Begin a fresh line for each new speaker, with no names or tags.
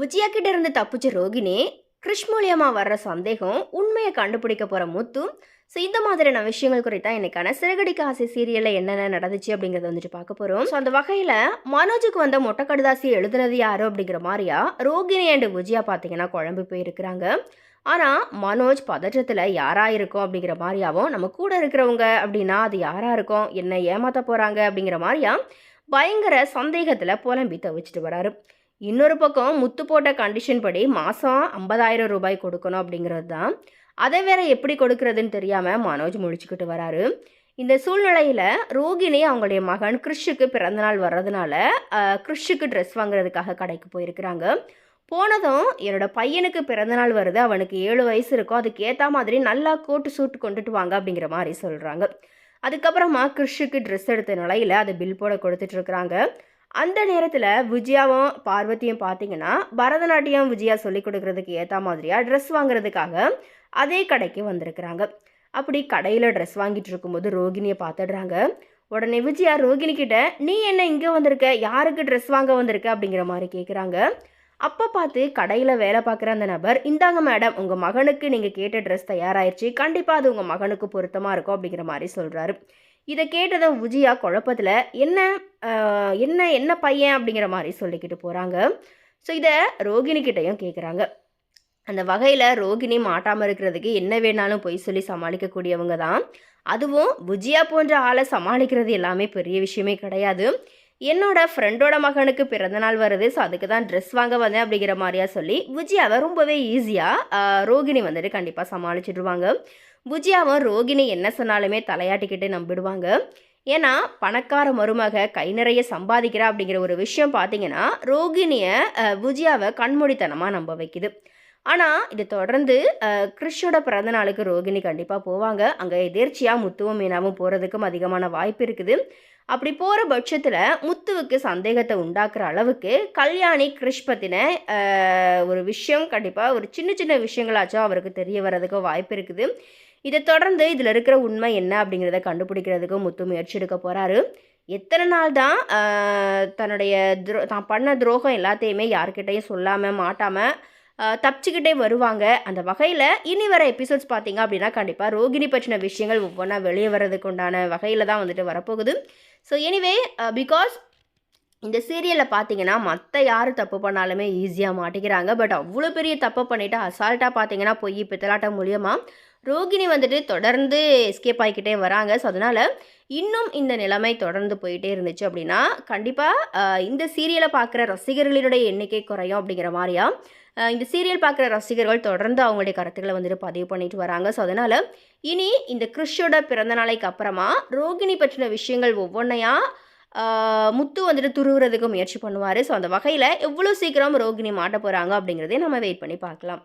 விஜயா கிட்ட இருந்து தப்பிச்ச ரோகிணி கிருஷ்மூலியமா வர்ற சந்தேகம் உண்மையை கண்டுபிடிக்க போற முத்து. ஸோ இந்த மாதிரியான விஷயங்கள் குறித்தான் இன்னைக்கான சிறகடிக்க ஆசை சீரியலில் என்னென்ன நடந்துச்சு அப்படிங்கறத வந்துட்டு பார்க்க போகிறோம் ஸோ அந்த வகையில் மனோஜுக்கு வந்த மொட்டை கடுதாசி எழுதுனது யாரோ அப்படிங்கிற மாதிரியா ரோகிணி அண்டு விஜயா பார்த்தீங்கன்னா குழம்பு போயிருக்கிறாங்க. ஆனால் மனோஜ் பதற்றத்தில் யாராக இருக்கும் அப்படிங்கிற மாதிரியாவும் நம்ம கூட இருக்கிறவங்க அப்படின்னா அது யாராக இருக்கும் என்ன ஏமாற்ற போகிறாங்க அப்படிங்கிற மாதிரியா பயங்கர சந்தேகத்தில் புலம்பி தவிச்சிட்டு வராரு. இன்னொரு பக்கம் முத்து போட்ட கண்டிஷன் படி மாதம் ஐம்பதாயிரம் ரூபாய் கொடுக்கணும் அப்படிங்கிறது தான். அதை வேற எப்படி கொடுக்கறதுன்னு தெரியாமல் மனோஜ் முழிச்சுக்கிட்டு வராரு. இந்த சூழ்நிலையில் ரோகிணி அவங்களுடைய மகன் கிறிஷுக்கு பிறந்தநாள் வர்றதுனால கிறிஷுக்கு ட்ரெஸ் வாங்குறதுக்காக கடைக்கு போயிருக்கிறாங்க. போனதும் என்னோடய பையனுக்கு பிறந்தநாள் வருது அவனுக்கு ஏழு வயசு இருக்கும் அதுக்கு ஏற்ற மாதிரி நல்லா கோட்டு சூட் கொண்டுட்டு வாங்க அப்படிங்கிற மாதிரி சொல்கிறாங்க அதுக்கப்புறமா கிறிஷுக்கு ட்ரெஸ் எடுத்த நிலையில் அதை பில் போட கொடுத்துட்ருக்குறாங்க அந்த நேரத்தில் விஜயாவும் பார்வதியும் பார்த்தீங்கன்னா பரதநாட்டியம் விஜயா சொல்லி கொடுக்கறதுக்கு ஏற்ற மாதிரியாக ட்ரெஸ் வாங்குறதுக்காக அதே கடைக்கு வந்திருக்கிறாங்க. அப்படி கடையில் ட்ரெஸ் வாங்கிட்டு இருக்கும்போது ரோகிணியை பார்த்துடுறாங்க உடனே விஜயா ரோகிணி கிட்ட நீ என்ன இங்கே வந்திருக்க? யாருக்கு ட்ரெஸ் வாங்க வந்திருக்க? அப்படிங்கிற மாதிரி கேட்குறாங்க அப்போ பார்த்து கடையில் வேலை பார்க்குற அந்த நபர் இந்தாங்க மேடம் உங்கள் மகனுக்கு நீங்கள் கேட்ட ட்ரெஸ் தயாராகிடுச்சு கண்டிப்பாக அது உங்கள் மகனுக்கு பொருத்தமாக இருக்கும். அப்படிங்கிற மாதிரி சொல்கிறாரு இதை கேட்டதும் விஜயா குழப்பத்தில் என்ன என்ன என்ன பையன்? அப்படிங்கிற மாதிரி சொல்லிக்கிட்டு போகிறாங்க ஸோ இதை ரோகிணிக்கிட்டையும் கேட்குறாங்க அந்த வகையில் ரோகிணி மாட்டாமல் இருக்கிறதுக்கு என்ன வேணாலும் பொய் சொல்லி சமாளிக்கக்கூடியவங்க தான். அதுவும் விஜயா போன்ற ஆளை சமாளிக்கிறது எல்லாமே பெரிய விஷயமே கிடையாது. என்னோட ஃப்ரெண்டோட மகனுக்கு பிறந்தநாள் வருது. ஸோ அதுக்கு தான் ட்ரெஸ் வாங்க வந்தேன் அப்படிங்கிற மாதிரியா சொல்லி விஜயாவை ரொம்பவே ஈஸியாக ரோகிணி வந்துட்டு கண்டிப்பாக சமாளிச்சிடுவாங்க புஜியாவும் ரோகிணி என்ன சொன்னாலுமே தலையாட்டிக்கிட்டு நம்பிடுவாங்க. ஏன்னா பணக்கார மருமக கை நிறைய சம்பாதிக்கிறா அப்படிங்கிற ஒரு விஷயம் பார்த்தீங்கன்னா ரோகிணியை புஜியாவை கண்மூடித்தனமாக நம்ப வைக்குது. ஆனால் இது தொடர்ந்து கிறிஷோட பிறந்த நாளுக்கு ரோகிணி கண்டிப்பாக போவாங்க. அங்கே எதிர்ச்சியாக முத்துவும் மீனாவும் போகிறதுக்கும் அதிகமான வாய்ப்பு இருக்குது. அப்படி போகிற பட்சத்தில் முத்துவுக்கு சந்தேகத்தை உண்டாக்குற அளவுக்கு கல்யாணி கிறிஷ் பற்றின ஒரு விஷயம் கண்டிப்பாக ஒரு சின்ன சின்ன விஷயங்களாச்சும் அவருக்கு தெரிய வர்றதுக்கு வாய்ப்பு இருக்குது. இதை தொடர்ந்து இதில் இருக்கிற உண்மை என்ன அப்படிங்கிறத கண்டுபிடிக்கிறதுக்கு முத்து முயற்சி எடுக்க போகிறாரு எத்தனை நாள் தான் தன்னுடைய துரோ தான் பண்ண துரோகம் எல்லாத்தையுமே யார்கிட்டையும் சொல்லாமல் மாட்டாமல் தப்பிச்சுக்கிட்டே வருவாங்க. அந்த வகையில் இனி வர எபிசோட்ஸ் பார்த்தீங்க அப்படின்னா கண்டிப்பாக ரோகிணி பற்றின விஷயங்கள் ஒவ்வொன்றா வெளியே வர்றதுக்கு உண்டான வகையில் தான் வந்துட்டு வரப்போகுது. ஸோ எனிவே பிகாஸ் இந்த சீரியலில் பார்த்தீங்கன்னா மற்ற யார் தப்பு பண்ணாலுமே ஈஸியாக மாட்டிக்கிறாங்க. பட் அவ்வளோ பெரிய தப்பு பண்ணிவிட்டு அசால்ட்டாக பார்த்தீங்கன்னா பொய் பித்தலாட்டம் மூலியமாக ரோகிணி வந்துட்டு தொடர்ந்து எஸ்கேப் ஆகிக்கிட்டே வராங்க. ஸோ அதனால் இன்னும் இந்த நிலைமை தொடர்ந்து போயிட்டே இருந்துச்சு அப்படின்னா கண்டிப்பாக இந்த சீரியலை பார்க்குற ரசிகர்களினுடைய எண்ணிக்கை குறையும் அப்படிங்கிற மாதிரியா இந்த சீரியல் பார்க்குற ரசிகர்கள் தொடர்ந்து அவங்களுடைய கருத்துக்களை வந்துட்டு பதிவு பண்ணிட்டு வராங்க. ஸோ அதனால் இனி இந்த கிறிஷோட பிறந்த நாளைக்கு அப்புறமா ரோகிணி பற்றின விஷயங்கள் ஒவ்வொன்றையா முத்து வந்துட்டு துருவுறதுக்கு முயற்சி பண்ணுவார். ஸோ அந்த வகையில் எவ்வளோ சீக்கிரம் ரோகிணி மாட்ட போகிறாங்க அப்படிங்கிறதையும் நம்ம வெயிட் பண்ணி பார்க்கலாம்.